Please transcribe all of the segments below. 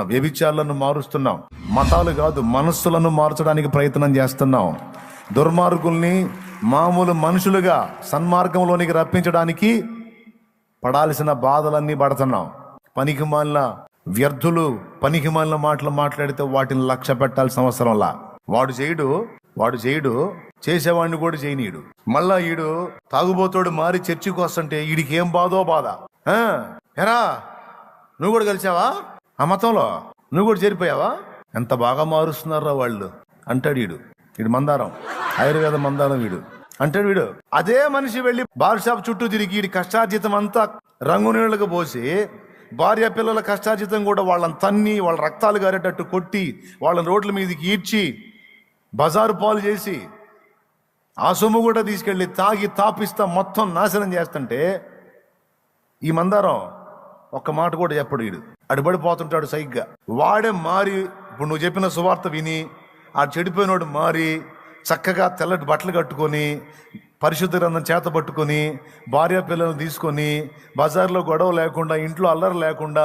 వ్యభిచారులను మారుస్తున్నాం. మతాలు కాదు మనస్సులను మార్చడానికి ప్రయత్నం చేస్తున్నాం. దుర్మార్గుల్ని మామూలు మనుషులుగా సన్మార్గంలోనికి రప్పించడానికి పడాల్సిన బాధలన్నీ పడుతున్నాం. పనికిమాలిన వ్యర్థులు పనికిమాలిన మాటలు మాట్లాడితే వాటిని లక్ష్య పెట్టాల్సిన అవసరంలా వాడు చేయడు వాడు చేయడు చేసేవాడిని కూడా చేయనీయుడు. మళ్ళా ఈడు తాగుబోతోడు మారి చర్చికి వస్తుంటే ఈడికి ఏం బాధో బాధ. ఎరా నువ్వు కూడా కలిసావా? ఆ మతంలో నువ్వు కూడా చేరిపోయావా? ఎంత బాగా మారుస్తున్నారా వాళ్ళు. అంటాడు వీడు. వీడు మందారం. ఆయుర్వేద మందారం వీడు. అంటాడు వీడు అదే మనిషి వెళ్ళి బార్ షాప్ చుట్టూ తిరిగి వీడి కష్టార్జితం అంతా రంగు నీళ్ళకు పోసి భార్య పిల్లల కష్టార్జితం కూడా వాళ్ళని తన్ని వాళ్ళ రక్తాలు గారేటట్టు కొట్టి వాళ్ళని రోడ్ల మీదకి ఈడ్చి బజారు పాలు చేసి ఆ సొమ్ము కూడా తీసుకెళ్ళి తాగి తాపిస్తా మొత్తం నాశనం చేస్తుంటే ఈ మందారం ఒక్క మాట కూడా చెప్పడు వీడు. అడుబడిపోతుంటాడు సైగ్గా. వాడే మారి ఇప్పుడు నువ్వు చెప్పిన సువార్త విని ఆ చెడిపోయినోడు మారి చక్కగా తెల్లటి బట్టలు కట్టుకొని పరిశుద్ధ గ్రంథం చేత పట్టుకొని భార్య పిల్లలను తీసుకొని బజార్లో గొడవ లేకుండా ఇంట్లో అల్లరి లేకుండా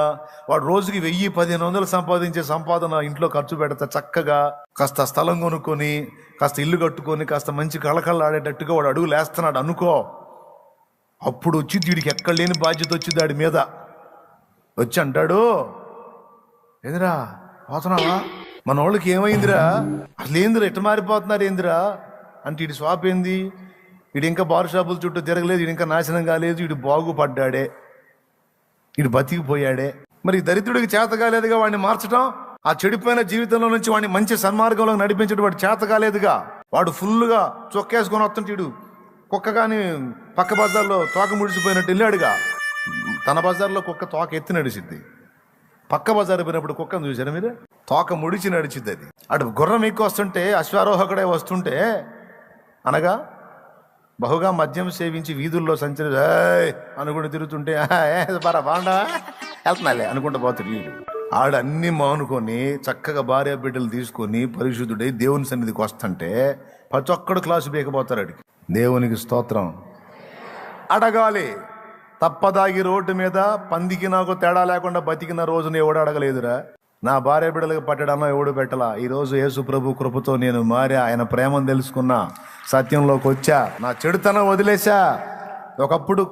వాడు రోజుకి వెయ్యి పదిహేను వందలు సంపాదించే సంపాదన ఇంట్లో ఖర్చు పెడతా చక్కగా కాస్త స్థలం కొనుక్కొని కాస్త ఇల్లు కట్టుకొని కాస్త మంచి కళకళలాడేటట్టుగా వాడు అడుగు లేస్తున్నాడు అనుకో. అప్పుడు వచ్చి వీడికి ఎక్కడ లేని బాధ్యత వచ్చింది వాడి మీద. వచ్చి అంటాడు ఏందిరా పోతున్నావా? మన వాళ్ళకి ఏమైందిరా? అసలు ఏందిరా ఎట్ట మారిపోతున్నారు ఏందిరా? అంటే ఇటు స్వాప్ ఏంది? ఇడు ఇంకా బార్ షాపుల చుట్టూ తిరగలేదు ఇడు ఇంకా నాశనం కాలేదు వీడు బాగుపడ్డాడే. ఇడు బతికిపోయాడే. మరి దరిద్రుడికి చేత కాలేదుగా వాడిని మార్చడం ఆ చెడిపోయిన జీవితంలో నుంచి వాడిని మంచి సన్మార్గంలో నడిపించడం వాడు చేత కాలేదుగా? వాడు ఫుల్గా చొక్కేసుకొని వస్తుంటాడు కుక్క కానీ పక్క బజార్లో తోక ముడిసిపోయినట్టు వెళ్ళాడుగా. తన బజార్లో కుక్క తోక ఎత్తి నడిచిద్ది. పక్క బజారు పోయినప్పుడు కుక్కను చూసారా మీరు? తోక ముడిచి నడిచిద్ది అది. అటు గుర్రం ఎక్కువ వస్తుంటే అశ్వారోహకుడే వస్తుంటే అనగా బహుగా మద్యం సేవించి వీధుల్లో సంచరి అనుకుంటూ తిరుగుతుంటే బారా బాగుండా వెళ్తున్నాలే అనుకుంటూ పోతుంది వీడు. ఆడ అన్ని మానుకొని చక్కగా భార్య బిడ్డలు తీసుకొని పరిశుద్ధుడై దేవుని సన్నిధికి వస్తుంటే ప్రతి ఒక్కడు క్లాసు బీకపోతారు అడిగి దేవునికి స్తోత్రం. అడగాలి. తప్పదాగి రోడ్డు మీద పందికి నాకు తేడా లేకుండా బతికిన రోజును ఎవడు అడగలేదురా? నా భార్య బిడ్డలకు పట్టడన్నా ఎవడు పెట్టలా? ఈ రోజు యేసు ప్రభు కృపతో నేను మారా ఆయన ప్రేమను తెలుసుకున్నా సత్యంలోకి వచ్చా. నా చెడుతనం వదిలేశా. ఒకప్పుడు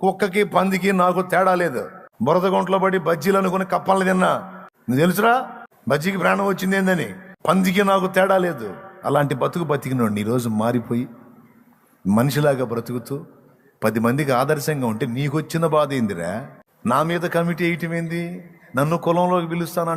కుక్కకి పందికి నాకు తేడా లేదు. బురద గుంట్లో పడి బజ్జీలు అనుకుని కప్పలు తిన్నా. నువ్వు తెలుసురా? బజ్జీకి ప్రాణం వచ్చింది ఏందని? పందికి నాకు తేడా లేదు. అలాంటి బతుకు బతికినోడిని ఈరోజు మారిపోయి మనిషిలాగా బ్రతుకుతూ పది మందికి ఆదర్శంగా ఉంటే నీకు వచ్చిన బాధ ఏందిరా? నా మీద కమిటీ వేయటం ఏంది? నన్ను కులంలోకి పిలుస్తానంట